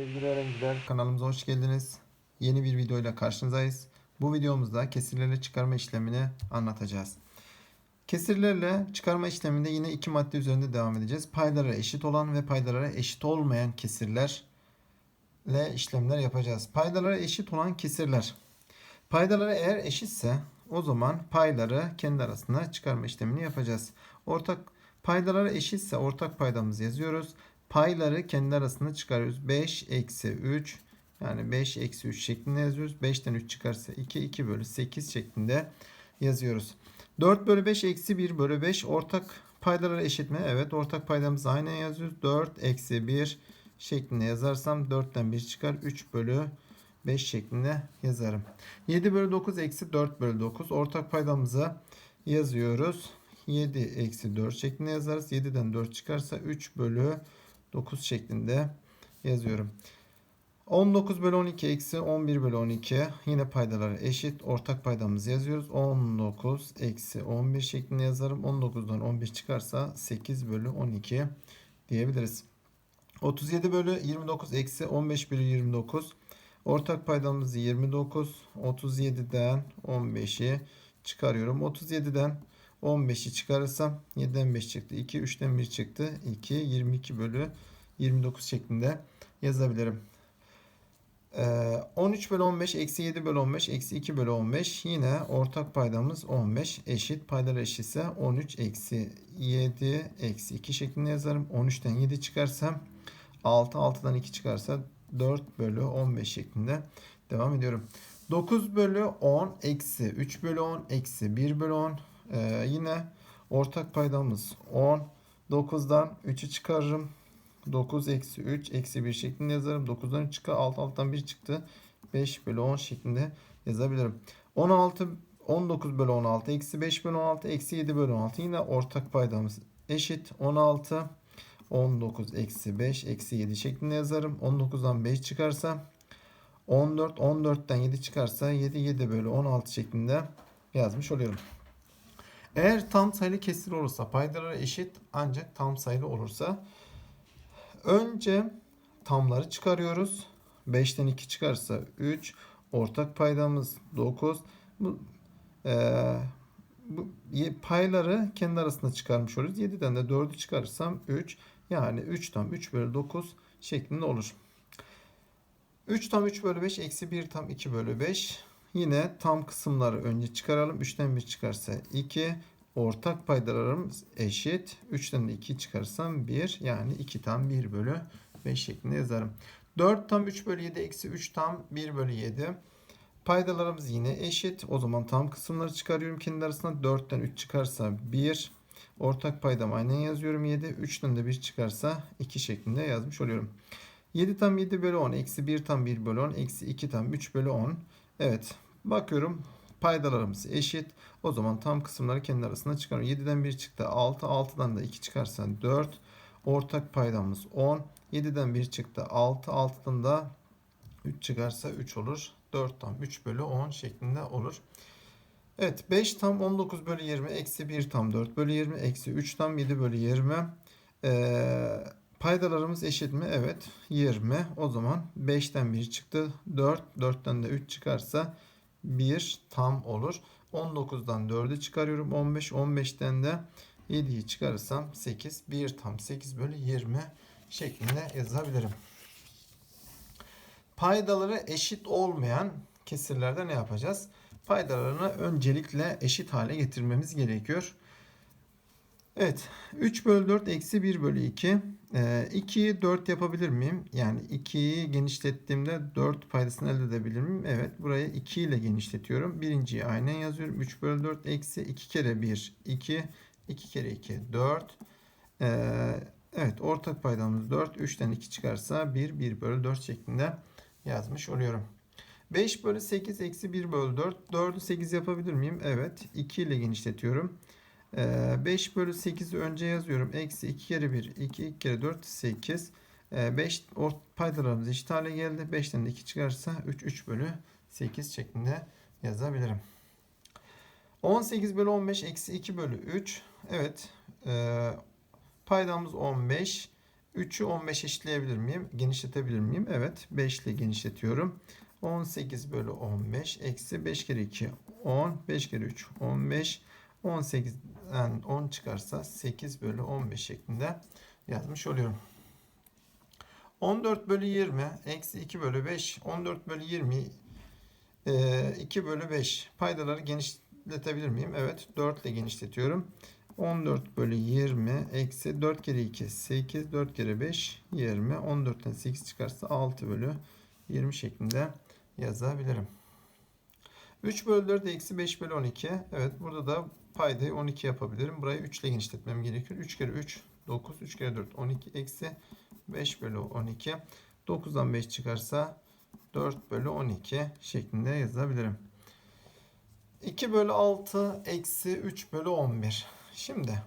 Sevgili öğrenciler, Kanalımıza hoş geldiniz. Yeni bir videoyla karşınızdayız. Bu videomuzda kesirlerle çıkarma işlemini anlatacağız. Kesirlerle çıkarma işleminde yine iki madde üzerinde devam edeceğiz. Paylara eşit olan ve paydalara eşit olmayan kesirlerle işlemler yapacağız. Paydalara eşit olan kesirler. Paydalara eğer eşitse o zaman payları kendi arasında çıkarma işlemini yapacağız. Ortak paydalara eşitse ortak paydamızı yazıyoruz. Payları kendi arasında çıkarıyoruz. 5 eksi 3 yani 5 eksi 3 şeklinde yazıyoruz. 5'ten 3 çıkarsa 2, 2 bölü 8 şeklinde yazıyoruz. 4 bölü 5 eksi 1 bölü 5 ortak paydalara eşit mi? Evet ortak paydamızı aynen yazıyoruz. 4 eksi 1 şeklinde yazarsam 4'ten 1 çıkar. 3 bölü 5 şeklinde yazarım. 7 bölü 9 eksi 4 bölü 9 ortak paydamızı yazıyoruz. 7 eksi 4 şeklinde yazarız. 7'den 4 çıkarsa 3 bölü 9 şeklinde yazıyorum. 19 bölü 12 eksi 11 bölü 12 yine paydaları eşit. Ortak paydamızı yazıyoruz. 19 eksi 11 şeklinde yazarım. 19'dan 11 çıkarsa 8 bölü 12 diyebiliriz. 37 bölü 29 eksi 15 bölü 29. Ortak paydamız 29. 37'den 15'i çıkarıyorum. 37'den 15'i çıkarırsam 7'den 5 çıktı. 2, 3'ten 1 çıktı. 2, 22 bölü 29 şeklinde yazabilirim. Ee, 13 bölü 15 eksi 7 bölü 15 eksi 2 bölü 15 yine ortak paydamız 15 eşit paydalar eşitse 13 eksi 7 eksi 2 şeklinde yazarım. 13'ten 7 çıkarsam 6 6'dan 2 çıkarsa 4 bölü 15 şeklinde devam ediyorum. 9 bölü 10 eksi 3 bölü 10 eksi 1 bölü 10 ee, yine ortak paydamız 10 9'dan 3'ü çıkarırım 9 eksi 3 eksi 1 şeklinde yazarım. 9'dan 3 çıktı. 6 alttan 1 çıktı. 5 bölü 10 şeklinde yazabilirim. 16 19 bölü 16 eksi 5 bölü 16 eksi 7 bölü 16 yine ortak paydamız eşit 16 19 eksi 5 eksi 7 şeklinde yazarım. 19'dan 5 çıkarsa 14 14'ten 7 çıkarsa 7 7 bölü 16 şeklinde yazmış oluyorum. Eğer tam sayılı kesir olursa paydaları eşit ancak tam sayılı olursa Önce tamları çıkarıyoruz. 5'ten 2 çıkarsa 3. Ortak paydamız 9. Bu, e, bu payları kendi arasında çıkarmış oluruz. 7'den de 4'ü çıkarırsam 3. Yani 3 tam 3 bölü 9 şeklinde olur. 3 tam 3 bölü 5 eksi 1 tam 2 bölü 5. Yine tam kısımları önce çıkaralım. 3'ten 1 çıkarsa 2. Ortak paydalarımız eşit. 3'ten de 2 çıkarsam 1 yani 2 tam 1 bölü 5 şeklinde yazarım. 4 tam 3 bölü 7 eksi 3 tam 1 bölü 7. Paydalarımız yine eşit. O zaman tam kısımları çıkarıyorum kendi arasında. 4'ten 3 çıkarsa 1. Ortak paydam aynen yazıyorum 7. 3'ten de 1 çıkarsa 2 şeklinde yazmış oluyorum. 7 tam 7 bölü 10. Eksi 1 tam 1 bölü 10. Eksi 2 tam 3 bölü 10. Evet. Bakıyorum paydalarımız eşit. O zaman tam kısımları kendi arasında çıkarıyorum. 7'den 1 çıktı 6. 6'dan da 2 çıkarsa 4. Ortak paydamız 10. 7'den 1 çıktı 6. 6'dan da 3 çıkarsa 3 olur. 4 tam 3 bölü 10 şeklinde olur. Evet 5 tam 19 bölü 20 eksi 1 tam 4 bölü 20 eksi 3 tam 7 bölü 20. Ee, paydalarımız eşit mi? Evet 20. O zaman 5'ten 1 çıktı 4. 4'ten de 3 çıkarsa 1 tam olur. 19'dan 4'ü çıkarıyorum. 15. 15'ten de 7'yi çıkarırsam 8. 1 tam 8 bölü 20 şeklinde yazabilirim. Paydaları eşit olmayan kesirlerde ne yapacağız? Paydalarını öncelikle eşit hale getirmemiz gerekiyor. Evet. 3 bölü 4 eksi 1 bölü 2. Ee, 2'yi 4 yapabilir miyim? Yani 2'yi genişlettiğimde 4 paydasını elde edebilir miyim? Evet. Burayı 2 ile genişletiyorum. Birinciyi aynen yazıyorum. 3 bölü 4 eksi 2 kere 1 2. 2 kere 2 4. Ee, evet. Ortak paydamız 4. 3'ten 2 çıkarsa 1 1 bölü 4 şeklinde yazmış oluyorum. 5 bölü 8 eksi 1 bölü 4. 4'ü 8 yapabilir miyim? Evet. 2 ile genişletiyorum. 5 ee, bölü 8'i önce yazıyorum. Eksi 2 kere 1, 2, 2 kere 4, 8. 5 paydalarımız eşit hale geldi. 5'ten de 2 çıkarsa 3, 3 bölü 8 şeklinde yazabilirim. 18 bölü 15 eksi 2 bölü 3. Evet. E, paydamız 15. 3'ü 15 eşitleyebilir miyim? Genişletebilir miyim? Evet. 5 ile genişletiyorum. 18 bölü 15 eksi 5 kere 2 10 5 kere 3 15 18'den 10 çıkarsa 8 bölü 15 şeklinde yazmış oluyorum. 14 bölü 20 eksi 2 bölü 5 14 bölü 20 e, 2 bölü 5 paydaları genişletebilir miyim? Evet 4 ile genişletiyorum. 14 bölü 20 eksi 4 kere 2 8 4 kere 5 20 14'ten 8 çıkarsa 6 bölü 20 şeklinde yazabilirim. 3 bölü 4 eksi 5 bölü 12. Evet burada da paydayı 12 yapabilirim. Burayı 3 ile genişletmem gerekiyor. 3 kere 3 9 3 kere 4 12 eksi 5 bölü 12. 9'dan 5 çıkarsa 4 bölü 12 şeklinde yazabilirim. 2 bölü 6 eksi 3 bölü 11. Şimdi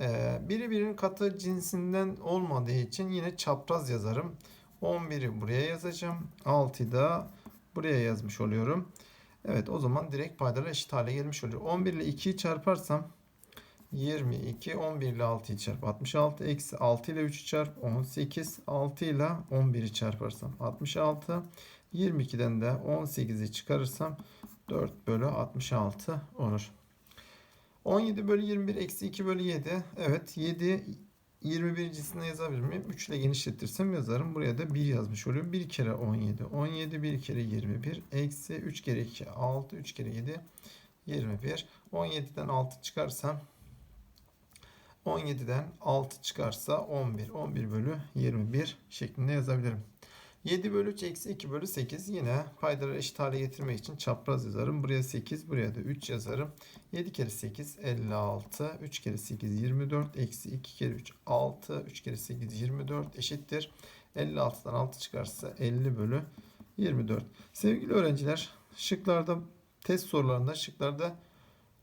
e, biri birinin katı cinsinden olmadığı için yine çapraz yazarım. 11'i buraya yazacağım. 6'yı da buraya yazmış oluyorum. Evet o zaman direkt paydalar eşit hale gelmiş oluyor. 11 ile 2'yi çarparsam 22, 11 ile 6'yı çarp 66, eksi 6 ile 3'ü çarp 18, 6 ile 11'i çarparsam 66, 22'den de 18'i çıkarırsam 4 bölü 66 olur. 17 bölü 21 eksi 2 bölü 7. Evet 7 21.sine yazabilir miyim? 3 ile genişletirsem yazarım. Buraya da 1 yazmış oluyorum. 1 kere 17. 17 1 kere 21. Eksi 3 kere 2 6. 3 kere 7 21. 17'den 6 çıkarsam 17'den 6 çıkarsa 11. 11 bölü 21 şeklinde yazabilirim. 7 bölü 3 eksi 2 bölü 8 yine paydaları eşit hale getirmek için çapraz yazarım. Buraya 8 buraya da 3 yazarım. 7 kere 8 56 3 kere 8 24 eksi 2 kere 3 6 3 kere 8 24 eşittir. 56'dan 6 çıkarsa 50 bölü 24. Sevgili öğrenciler şıklarda test sorularında şıklarda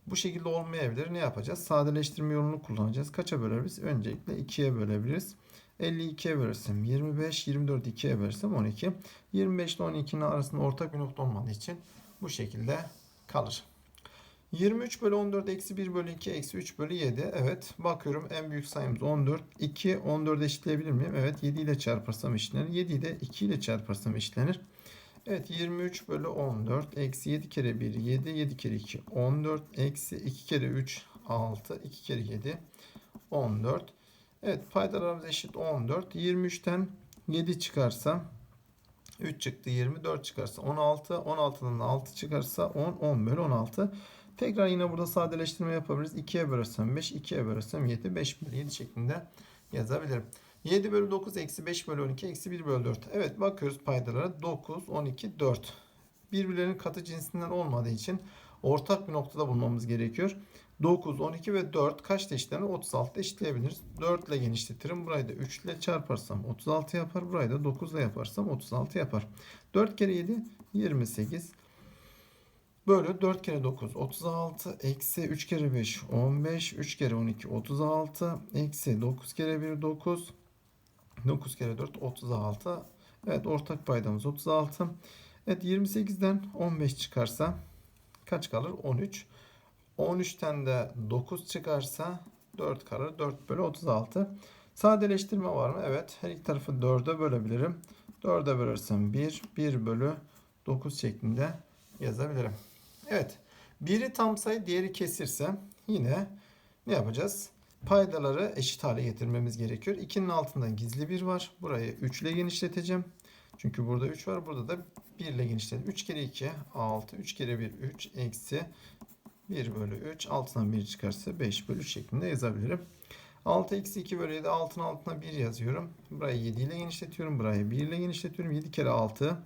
bu şekilde olmayabilir. Ne yapacağız? Sadeleştirme yolunu kullanacağız. Kaça böleriz? Öncelikle 2'ye bölebiliriz. 52'ye bölersem 25, 24 2'ye bölersem 12. 25 ile 12'nin arasında ortak bir nokta olmadığı için bu şekilde kalır. 23 bölü 14 eksi 1 bölü 2 eksi 3 bölü 7. Evet bakıyorum en büyük sayımız 14. 2 14 eşitleyebilir miyim? Evet 7 ile çarparsam eşitlenir. 7'yi de 2 ile çarparsam eşitlenir. Evet 23 bölü 14 eksi 7 kere 1 7 7 kere 2 14 eksi 2 kere 3 6 2 kere 7 14 Evet paydalarımız eşit 14 23'ten 7 çıkarsa 3 çıktı 24 çıkarsa 16 16'dan da 6 çıkarsa 10 10 bölü 16 tekrar yine burada sadeleştirme yapabiliriz. 2'ye bölersem 5 2'ye bölersem 7 5 bölü 7 şeklinde yazabilirim. 7 bölü 9 eksi 5 bölü 12 eksi 1 bölü 4. Evet bakıyoruz paydalara. 9, 12, 4. Birbirlerinin katı cinsinden olmadığı için ortak bir noktada bulmamız gerekiyor. 9, 12 ve 4 kaç eşitlenir? 36 eşitleyebiliriz. 4 ile genişletirim. Burayı da 3 ile çarparsam 36 yapar. Burayı da 9 ile yaparsam 36 yapar. 4 kere 7 28. Bölü 4 kere 9 36 eksi 3 kere 5 15 3 kere 12 36 eksi 9 kere 1 9 9 kere 4 36. Evet ortak paydamız 36. Evet 28'den 15 çıkarsa kaç kalır? 13. 13'ten de 9 çıkarsa 4 kalır. 4 bölü 36. Sadeleştirme var mı? Evet. Her iki tarafı 4'e bölebilirim. 4'e bölersem 1. 1 bölü 9 şeklinde yazabilirim. Evet. Biri tam sayı diğeri kesirse yine ne yapacağız? Paydaları eşit hale getirmemiz gerekiyor. 2'nin altında gizli 1 var. Burayı 3 ile genişleteceğim. Çünkü burada 3 var. Burada da 1 ile genişletelim. 3 kere 2 6. 3 kere 1 3 eksi 1 bölü 3. Altından 1 çıkarsa 5 bölü 3 şeklinde yazabilirim. 6 eksi 2 bölü 7. Altın altına 1 yazıyorum. Burayı 7 ile genişletiyorum. Burayı 1 ile genişletiyorum. 7 kere 6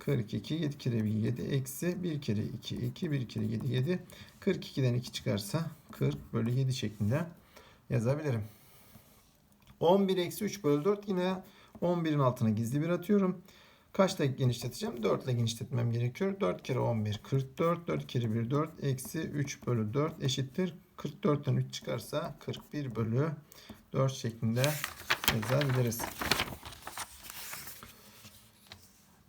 42 7 kere 1 7 eksi 1 kere 2 2 1 kere 7 7 42'den 2 çıkarsa 40 bölü 7 şeklinde yazabilirim. 11 eksi 3 bölü 4 yine 11'in altına gizli bir atıyorum. Kaçta genişleteceğim? 4 ile genişletmem gerekiyor. 4 kere 11 44. 4 kere 1 4 eksi 3 bölü 4 eşittir. 44'ten 3 çıkarsa 41 bölü 4 şeklinde yazabiliriz.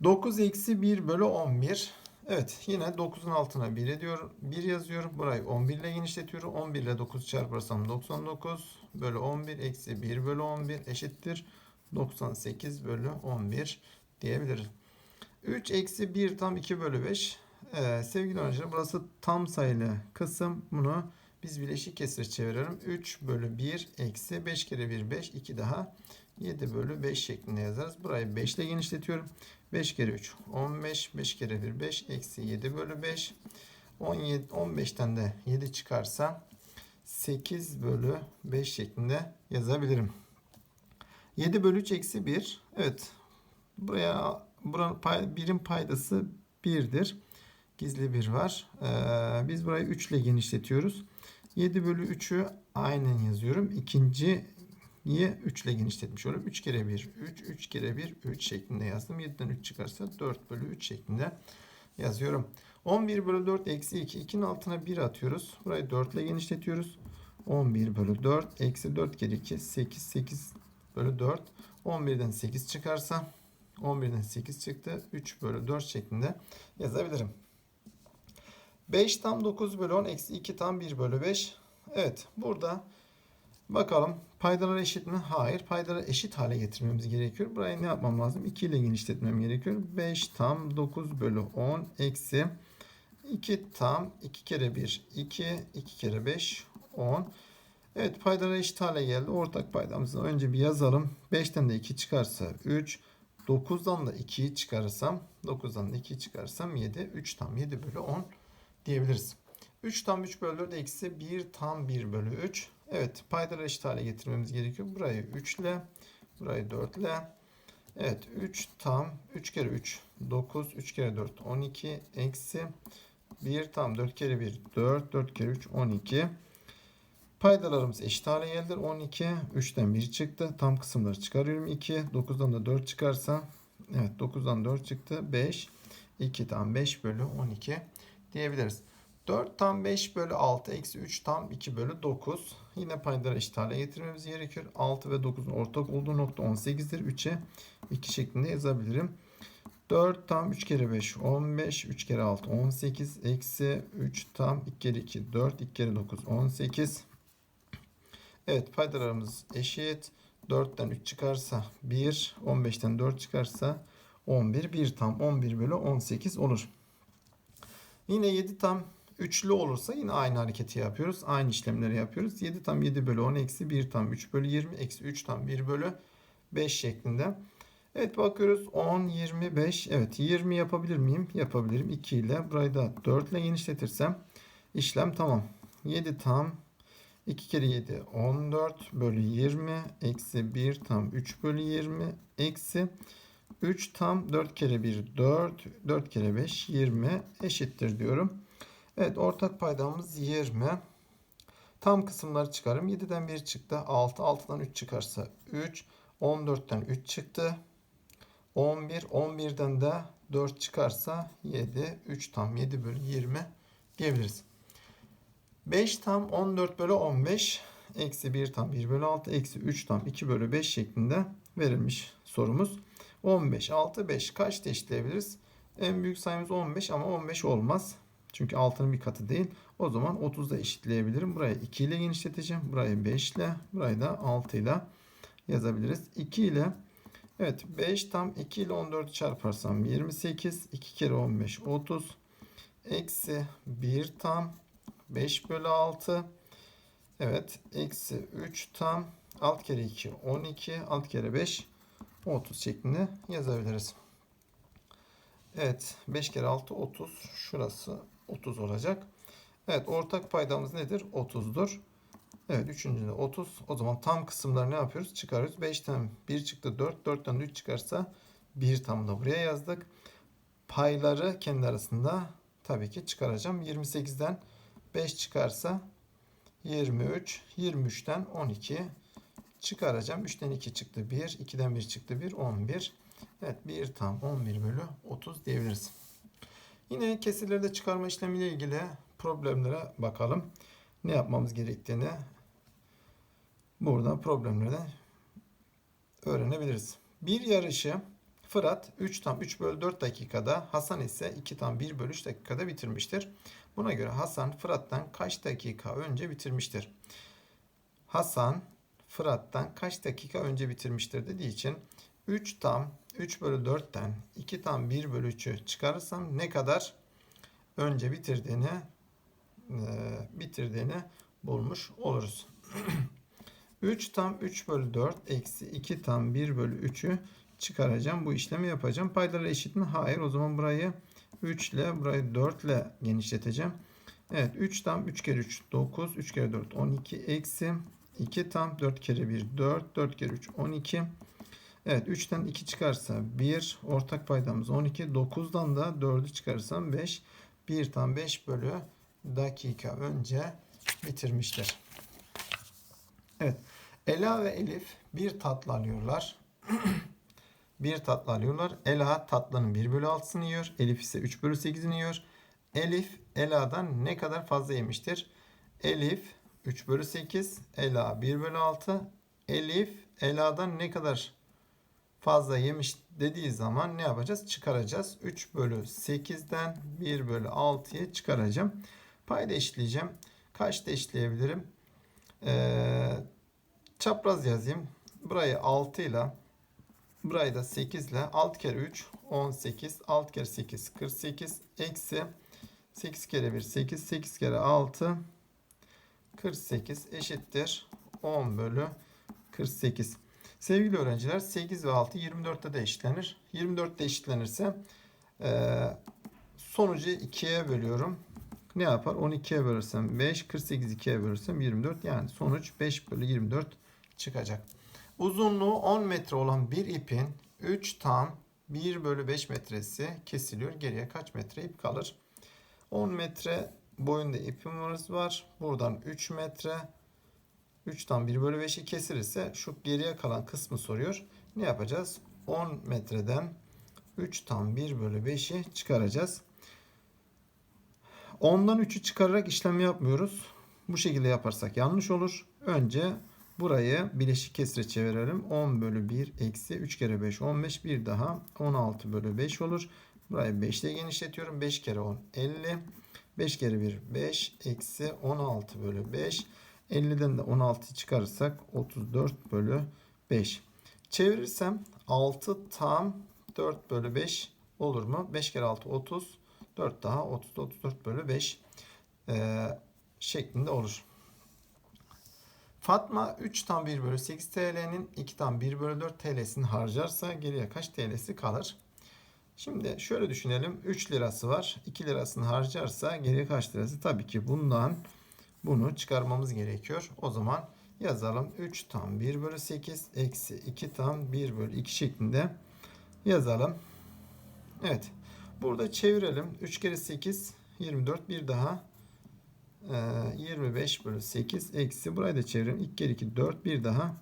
9 eksi 1 bölü 11. Evet yine 9'un altına 1 ediyor. 1 yazıyorum. Burayı 11 ile genişletiyorum. 11 ile 9 çarparsam 99 bölü 11 eksi 1 bölü 11 eşittir. 98 bölü 11 diyebiliriz. 3 eksi 1 tam 2 bölü 5. Ee, sevgili öğrenciler burası tam sayılı kısım. Bunu biz bileşik kesir çevirelim. 3 bölü 1 eksi 5 kere 1 5 2 daha 7 bölü 5 şeklinde yazarız. Burayı 5 ile genişletiyorum. 5 kere 3 15 5 kere 1 5 eksi 7 bölü 5 17 15'ten de 7 çıkarsa 8 bölü 5 şeklinde yazabilirim. 7 bölü 3 eksi 1. Evet. Buraya buranın pay, birim paydası 1'dir. Gizli 1 var. Ee, biz burayı 3 ile genişletiyoruz. 7 bölü 3'ü aynen yazıyorum. İkinciyi 3 ile genişletmiş olurum. 3 kere 1 3, 3 kere 1 3 şeklinde yazdım. 7'den 3 çıkarsa 4 bölü 3 şeklinde yazıyorum. 11 bölü 4 eksi 2. 2'nin altına 1 atıyoruz. Burayı 4 ile genişletiyoruz. 11 bölü 4 eksi 4 kere 2 8 8 bölü 4. 11'den 8 çıkarsa 11'den 8 çıktı. 3 bölü 4 şeklinde yazabilirim. 5 tam 9 bölü 10 eksi 2 tam 1 bölü 5. Evet burada bakalım paydalar eşit mi? Hayır. Paydaları eşit hale getirmemiz gerekiyor. Burayı ne yapmam lazım? 2 ile genişletmem gerekiyor. 5 tam 9 bölü 10 eksi 2 tam 2 kere 1 2 2 kere 5 10. Evet paydalar eşit hale geldi. Ortak paydamızı önce bir yazalım. 5'ten de 2 çıkarsa 3. 9'dan da 2'yi çıkarırsam 9'dan da 2'yi çıkarsam 7. 3 tam 7 bölü 10 diyebiliriz. 3 tam 3 bölü 4 eksi 1 tam 1 bölü 3. Evet paydaları eşit hale getirmemiz gerekiyor. Burayı 3 ile burayı 4 ile. Evet 3 tam 3 kere 3 9 3 kere 4 12 eksi 1 tam 4 kere 1 4 4 kere 3 12. Paydalarımız eşit hale geldi. 12 3'ten 1 çıktı. Tam kısımları çıkarıyorum 2. 9'dan da 4 çıkarsa evet 9'dan 4 çıktı. 5 2 tam 5 bölü 12 diyebiliriz. 4 tam 5 bölü 6 eksi 3 tam 2 bölü 9. Yine paydaları eşit hale getirmemiz gerekiyor. 6 ve 9'un ortak olduğu nokta 18'dir. 3'e 2 şeklinde yazabilirim. 4 tam 3 kere 5 15 3 kere 6 18 eksi 3 tam 2 kere 2 4 2 kere 9 18 Evet paydalarımız eşit 4'ten 3 çıkarsa 1 15'ten 4 çıkarsa 11 1 tam 11 bölü 18 olur. Yine 7 tam üçlü olursa yine aynı hareketi yapıyoruz. Aynı işlemleri yapıyoruz. 7 tam 7 bölü 10 eksi 1 tam 3 bölü 20 eksi 3 tam 1 bölü 5 şeklinde. Evet bakıyoruz 10, 25. Evet 20 yapabilir miyim? Yapabilirim. 2 ile burayı da 4 ile genişletirsem işlem tamam. 7 tam 2 kere 7 14 bölü 20 eksi 1 tam 3 bölü 20 eksi 3 tam 4 kere 1 4 4 kere 5 20 eşittir diyorum. Evet ortak paydamız 20. Tam kısımları çıkarım. 7'den 1 çıktı. 6. 6'dan 3 çıkarsa 3. 14'ten 3 çıktı. 11. 11'den de 4 çıkarsa 7. 3 tam 7 bölü 20 diyebiliriz. 5 tam 14 bölü 15. Eksi 1 tam 1 bölü 6. Eksi 3 tam 2 bölü 5 şeklinde verilmiş sorumuz. 15, 6, 5 kaç eşitleyebiliriz? En büyük sayımız 15 ama 15 olmaz. Çünkü 6'nın bir katı değil. O zaman 30'da eşitleyebilirim. Burayı 2 ile genişleteceğim. Burayı 5 ile. Burayı da 6 ile yazabiliriz. 2 ile Evet 5 tam 2 ile 14 çarparsam 28. 2 kere 15 30. Eksi 1 tam 5 bölü 6. Evet eksi 3 tam 6 kere 2 12. 6 kere 5 30 şeklinde yazabiliriz. Evet 5 kere 6 30. Şurası 30 olacak. Evet ortak paydamız nedir? 30'dur. Evet üçüncüde 30. O zaman tam kısımları ne yapıyoruz? Çıkarıyoruz. 5'ten 1 çıktı 4. 4'ten 3 çıkarsa 1 tam da buraya yazdık. Payları kendi arasında tabii ki çıkaracağım. 28'den 5 çıkarsa 23. 23'ten 12 çıkaracağım. 3'ten 2 çıktı 1. 2'den 1 çıktı 1. 11. Evet 1 tam 11 bölü 30 diyebiliriz. Yine kesirlerde çıkarma işlemiyle ilgili problemlere bakalım. Ne yapmamız gerektiğini burada problemlerden öğrenebiliriz. Bir yarışı Fırat 3 tam 3 bölü 4 dakikada, Hasan ise 2 tam 1 bölü 3 dakikada bitirmiştir. Buna göre Hasan Fırat'tan kaç dakika önce bitirmiştir? Hasan Fırat'tan kaç dakika önce bitirmiştir dediği için 3 tam 3 bölü 4'ten 2 tam 1 bölü 3'ü çıkarırsam ne kadar önce bitirdiğini e, bitirdiğini bulmuş oluruz. 3 tam 3 bölü 4 eksi 2 tam 1 bölü 3'ü çıkaracağım. Bu işlemi yapacağım. Paydaları eşit mi? Hayır. O zaman burayı 3 ile burayı 4 ile genişleteceğim. Evet 3 tam 3 kere 3 9 3 kere 4 12 eksi 2 tam 4 kere 1 4 4 kere 3 12 Evet 3'ten 2 çıkarsa 1 ortak paydamız 12 9'dan da 4'ü çıkarırsam 5 1 tam 5 bölü dakika önce bitirmiştir. Evet Ela ve Elif bir tatlı alıyorlar. bir tatlı alıyorlar. Ela tatlının 1 bölü 6'sını yiyor. Elif ise 3 bölü 8'ini yiyor. Elif Ela'dan ne kadar fazla yemiştir? Elif 3 bölü 8, Ela 1 bölü 6. Elif Ela'dan ne kadar fazla yemiş dediği zaman ne yapacağız? Çıkaracağız. 3 bölü 8'den 1 bölü 6'ya çıkaracağım. Payda eşitleyeceğim. Kaçta eşitleyebilirim? Ee, çapraz yazayım. Burayı 6 ile burayı da 8 ile 6 kere 3 18 6 kere 8 48 eksi 8 kere 1 8 8 kere 6 48 eşittir 10 bölü 48. Sevgili öğrenciler 8 ve 6 24'te de eşitlenir. 24'te eşitlenirse e, sonucu 2'ye bölüyorum. Ne yapar? 12'ye bölürsem 5, 48 2'ye bölürsem 24. Yani sonuç 5 bölü 24 çıkacak. Uzunluğu 10 metre olan bir ipin 3 tam 1 bölü 5 metresi kesiliyor. Geriye kaç metre ip kalır? 10 metre boyunda ipimiz var. Buradan 3 metre 3'ten 1 bölü 5'i kesirirse şu geriye kalan kısmı soruyor. Ne yapacağız? 10 metreden 3 tam 1 bölü 5'i çıkaracağız. 10'dan 3'ü çıkararak işlem yapmıyoruz. Bu şekilde yaparsak yanlış olur. Önce burayı bileşik kesire çevirelim. 10 bölü 1 eksi 3 kere 5 15 bir daha 16 bölü 5 olur. Burayı 5 ile genişletiyorum. 5 kere 10 50. 5 kere 1 5 eksi 16 bölü 5. 50'den de 16'yı çıkarırsak 34 bölü 5. Çevirirsem 6 tam 4 bölü 5 olur mu? 5 kere 6 30. 4 daha 30 34 bölü 5 e, şeklinde olur. Fatma 3 tam 1 bölü 8 TL'nin 2 tam 1 bölü 4 TL'sini harcarsa geriye kaç TL'si kalır? Şimdi şöyle düşünelim. 3 lirası var. 2 lirasını harcarsa geriye kaç lirası? Tabii ki bundan bunu çıkarmamız gerekiyor. O zaman yazalım. 3 tam 1 bölü 8 eksi 2 tam 1 bölü 2 şeklinde yazalım. Evet. Burada çevirelim. 3 kere 8 24 bir daha 25 bölü 8 eksi burayı da çevirelim. 2 kere 2 4 bir daha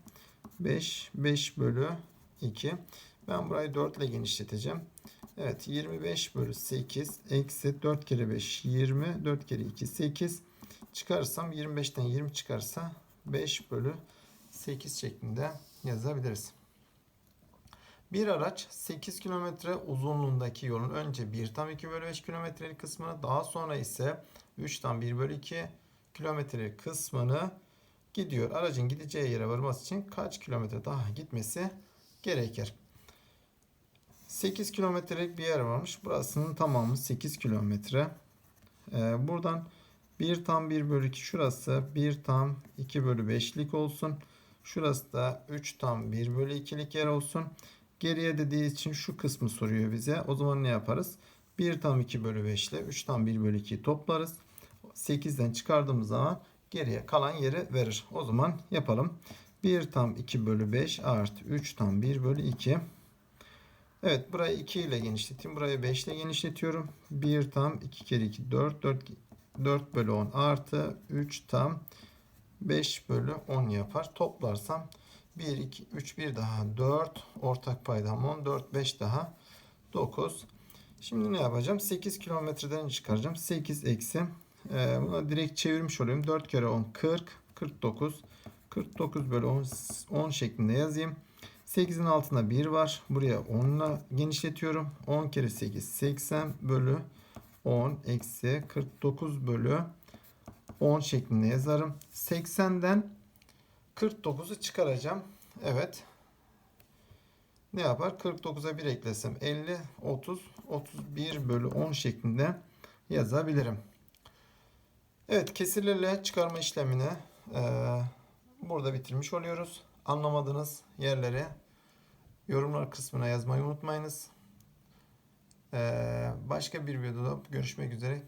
5 5 bölü 2. Ben burayı 4 ile genişleteceğim. Evet 25 bölü 8 eksi 4 kere 5 20 4 kere 2 8 çıkarsam 25'ten 20 çıkarsa 5 bölü 8 şeklinde yazabiliriz. Bir araç 8 kilometre uzunluğundaki yolun önce 1 tam 2 bölü 5 kilometrelik kısmını daha sonra ise 3 tam 1 bölü 2 kilometrelik kısmını gidiyor. Aracın gideceği yere varması için kaç kilometre daha gitmesi gerekir? 8 kilometrelik bir yer varmış. Burasının tamamı 8 kilometre. Ee, buradan 1 tam 1 bölü 2 şurası 1 tam 2 bölü 5'lik olsun. Şurası da 3 tam 1 bölü 2'lik yer olsun. Geriye dediği için şu kısmı soruyor bize. O zaman ne yaparız? 1 tam 2 bölü 5 ile 3 tam 1 bölü 2'yi toplarız. 8'den çıkardığımız zaman geriye kalan yeri verir. O zaman yapalım. 1 tam 2 bölü 5 artı 3 tam 1 bölü 2. Evet burayı 2 ile genişleteyim. Burayı 5 ile genişletiyorum. 1 tam 2 kere 2 4. 4, 4 bölü 10 artı 3 tam 5 bölü 10 yapar. Toplarsam 1, 2, 3, 1 daha 4. Ortak paydam 10. 4, 5 daha 9. Şimdi ne yapacağım? 8 kilometreden çıkaracağım. 8 eksi. Ee, buna direkt çevirmiş oluyorum. 4 kere 10 40. 49. 49 bölü 10, 10 şeklinde yazayım. 8'in altında 1 var. Buraya 10 ile genişletiyorum. 10 kere 8 80 bölü 10 eksi 49 bölü 10 şeklinde yazarım. 80'den 49'u çıkaracağım. Evet. Ne yapar? 49'a 1 eklesem 50, 30, 31 bölü 10 şeklinde yazabilirim. Evet kesirlerle çıkarma işlemini eee, burada bitirmiş oluyoruz. Anlamadığınız yerleri yorumlar kısmına yazmayı unutmayınız. Eee, başka bir videoda görüşmek üzere.